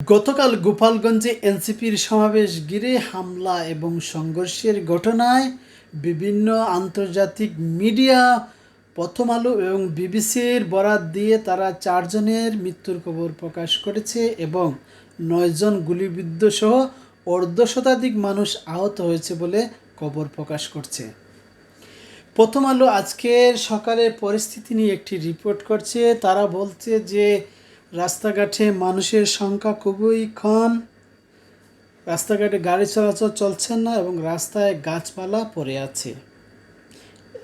গতকাল গোপালগঞ্জে এনসিপির সমাবেশ ঘিরে হামলা এবং সংঘর্ষের ঘটনায় বিভিন্ন আন্তর্জাতিক মিডিয়া প্রথম আলো এবং বিবিসির বরাত দিয়ে তারা চারজনের মৃত্যুর খবর প্রকাশ করেছে এবং নয়জন গুলিবিদ্ধ সহ অর্ধ শতাধিক মানুষ আহত হয়েছে বলে খবর প্রকাশ করছে। প্রথম আলো আজকের সকালের পরিস্থিতি নিয়ে একটি রিপোর্ট করছে। তারা বলছে যে রাস্তাঘাটে মানুষের সংখ্যা খুবই কম। রাস্তাঘাটে গাড়ি চলাচল চলছে না এবং রাস্তায় গাছপালা পড়ে আছে।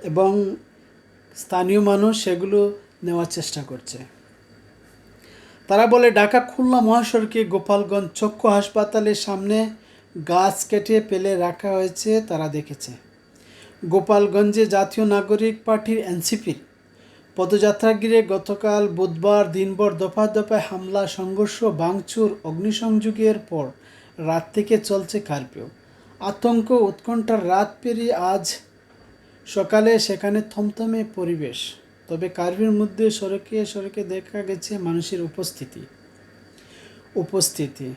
এবং স্থানীয় মানুষ সেগুলো নেওয়ার চেষ্টা করছে। তারা বলে, ঢাকা খুলনা মহাসড়কে গোপালগঞ্জ চক্ষু হাসপাতালের সামনে গাছ কেটে পেলে রাখা হয়েছে, তারা দেখেছে। গোপালগঞ্জে জাতীয় নাগরিক পার্টির এনসিপির পদযাত্রা ঘিরে গতকাল বুধবার দিনভর দফা দফায় হামলা, সংঘর্ষ, ভাঙচুর, অগ্নিসংযোগের পর রাত থেকে চলছে কারফিউ। আতঙ্ক উৎকণ্ঠার রাত পেরিয়ে আজ সকালে সেখানে থমথমে পরিবেশ। তবে কারফিউর মধ্যে সড়কে সড়কে দেখা গেছে মানুষের উপস্থিতি। উপস্থিতি।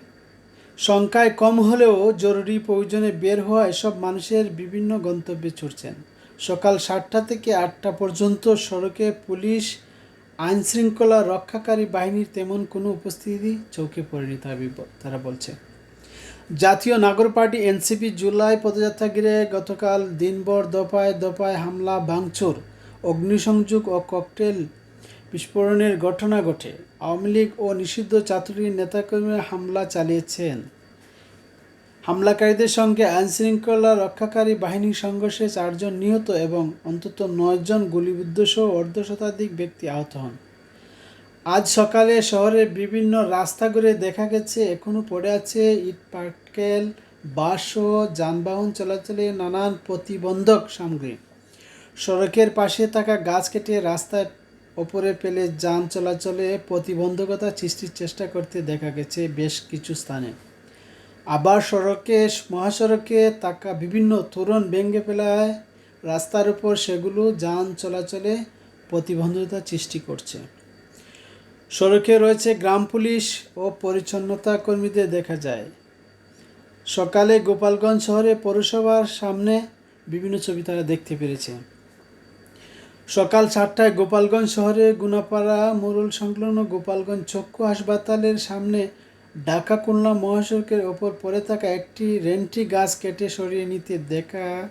সংখ্যায় কম হলেও জরুরি প্রয়োজনে বের হওয়া এসব মানুষের বিভিন্ন গন্তব্যে ছুটছেন। সকাল সাতটা থেকে আটটা পর্যন্ত সড়কে পুলিশ আইন শৃঙ্খলা রক্ষাকারী বাহিনীর তেমন কোনো উপস্থিতি চৌকে পড়েনি হবে তারা বলছে। জাতীয় নাগর পার্টি এনসিপি জুলাই পদযাত্রা ঘিরে গতকাল দিনভর দফায় দফায় হামলা, ভাঙচুর, অগ্নিসংযোগ ও ককটেল বিস্ফোরণের ঘটনা ঘটে। আওয়ামী লীগ ও নিষিদ্ধ ছাত্রলীগ নেতাকর্মীরা হামলা চালিয়েছেন। হামলাকারীদের সঙ্গে আইনশৃঙ্খলা রক্ষাকারী বাহিনীর সংঘর্ষে চারজন নিহত এবং অন্তত নয়জন গুলিবিদ্ধ সহ অর্ধ শতাধিক ব্যক্তি আহত হন। আজ সকালে শহরের বিভিন্ন রাস্তা ঘুরে দেখা গেছে এখনও পড়ে আছে ইট বাস সহ যানবাহন চলাচলে নানান প্রতিবন্ধক সামগ্রী। সড়কের পাশে থাকা গাছ কেটে রাস্তায় ওপরে পেলে যান চলাচলে প্রতিবন্ধকতা সৃষ্টির চেষ্টা করতে দেখা গেছে বেশ কিছু স্থানে। আবার সড়কে, মহাসড়কে থাকা বিভিন্ন তোরণ ভেঙে ফেলায় রাস্তার উপর সেগুলো যান চলাচলে প্রতিবন্ধকতা সৃষ্টি করছে। সড়কে রয়েছে গ্রাম পুলিশ ও পরিচ্ছন্নতা কর্মীদের দেখা যায়। সকালে গোপালগঞ্জ শহরে পৌরসভার সামনে বিভিন্ন ছবি তারা দেখতে পেরেছে। সকাল সাতটায় গোপালগঞ্জ শহরে গুনাপাড়া মোরল সংলগ্ন গোপালগঞ্জ চক্ষু হাসপাতালের সামনে ঢাকা খুলনা মহাসড়কের ওপর পড়ে থাকা একটি রেন্টি গাছ কেটে সরিয়ে নিতে দেখা,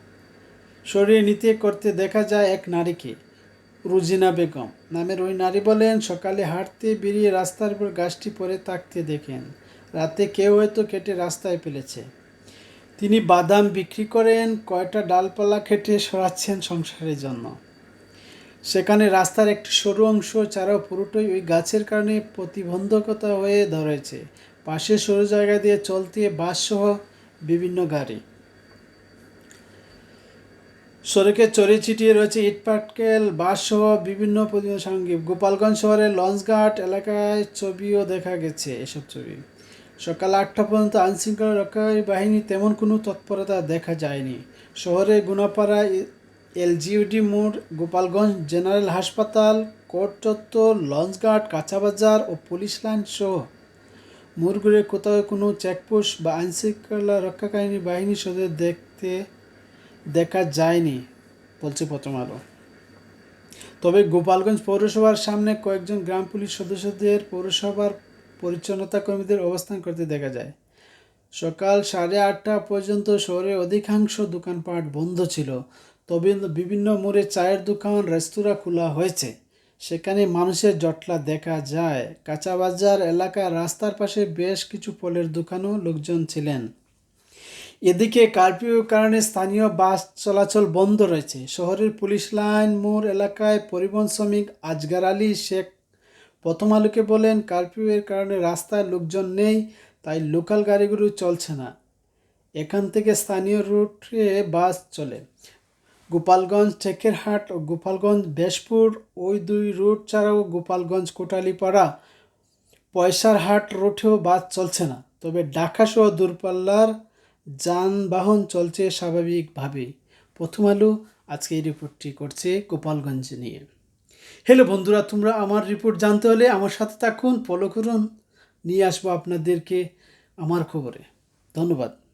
সরিয়ে নিতে করতে দেখা যায় এক নারীকে, রুজিনা বেগম। নামের ওই নারী বলেন, সকালে হাঁটতে বেরিয়ে রাস্তার উপর গাছটি পরে থাকতে দেখেন। রাতে কেউ হয়তো কেটে রাস্তায় ফেলেছে। তিনি বাদাম বিক্রি করেন, কয়টা ডালপালা কেটে সরাচ্ছেন সংসারের জন্য। সেখানে রাস্তার একটি সরু অংশ ছাড়াও পুরোটাই ওই গাছের কারণে প্রতিবন্ধকতা হয়ে ধরেছে। পাশে সরু জায়গা দিয়ে চলতে বাসসহ বিভিন্ন গাড়ি। সড়কে চড়ে ছিটিয়ে রয়েছে ইটপাটকেল বাসসহ বিভিন্ন প্রতিবন্ধ সামগ্রী। গোপালগঞ্জ শহরের লঞ্চঘাট এলাকায় ছবিও দেখা গেছে এসব ছবি। সকাল আটটা পর্যন্ত আইনশৃঙ্খলা রক্ষাকারী বাহিনী তেমন কোনো তৎপরতা দেখা যায়নি। শহরের গুনাপাড়া এলজিউডি মোড়, গোপালগঞ্জ জেনারেল হাসপাতাল কোর্ট চত্বর লঞ্চঘাট কাঁচাবাজার ও পুলিশ লাইন সহ মোড়গুড়ে কোথাও কোনো চেকপোস্ট বা আইনশৃঙ্খলা রক্ষাকারী বাহিনীর সদস্য দেখতে দেখা যায়নি, বলছে প্রথম আলো তবে গোপালগঞ্জ পৌরসভার সামনে কয়েকজন গ্রাম পুলিশ সদস্যদের পৌরসভার পরিচ্ছন্নতা কর্মীদের অবস্থান করতে দেখা যায়। সকাল সাড়ে আটটা পর্যন্ত শহরের অধিকাংশ দোকানপাট বন্ধ ছিল। তবে বিভিন্ন মোড়ে চায়ের দোকান, রেস্তোরাঁ খোলা হয়েছে। সেখানে মানুষের জটলা দেখা যায়। কাঁচাবাজার এলাকার রাস্তার পাশে বেশ কিছু ফলের দোকানও লোকজন ছিলেন। এদিকে কারফিউর কারণে স্থানীয় বাস চলাচল বন্ধ রয়েছে। শহরের পুলিশ লাইন মোড় এলাকায় পরিবহন শ্রমিক আজগার আলী শেখ প্রথম আলোকে বলেন, কারফিউয়ের কারণে রাস্তায় লোকজন নেই, তাই লোকাল গাড়িগুলো চলছে না। এখান থেকে স্থানীয় রুটে বাস চলে। গোপালগঞ্জ টেকেরহাট ও গোপালগঞ্জ বেশপুর ওই দুই রুট ছাড়াও গোপালগঞ্জ, কোটালিপাড়া পয়সার হাট রুটেও বাস চলছে না। তবে ঢাকা সহ দূরপাল্লার যানবাহন চলছে স্বাভাবিকভাবে। প্রথম আলো, আজকে এই রিপোর্টটি করছে গোপালগঞ্জ নিয়ে। হ্যালো বন্ধুরা, তোমরা আমার রিপোর্ট জানতে হলে আমার সাথে থাকুন, ফলো করুন। নিয়ে আসব আপনাদেরকে আমার খবরে। ধন্যবাদ।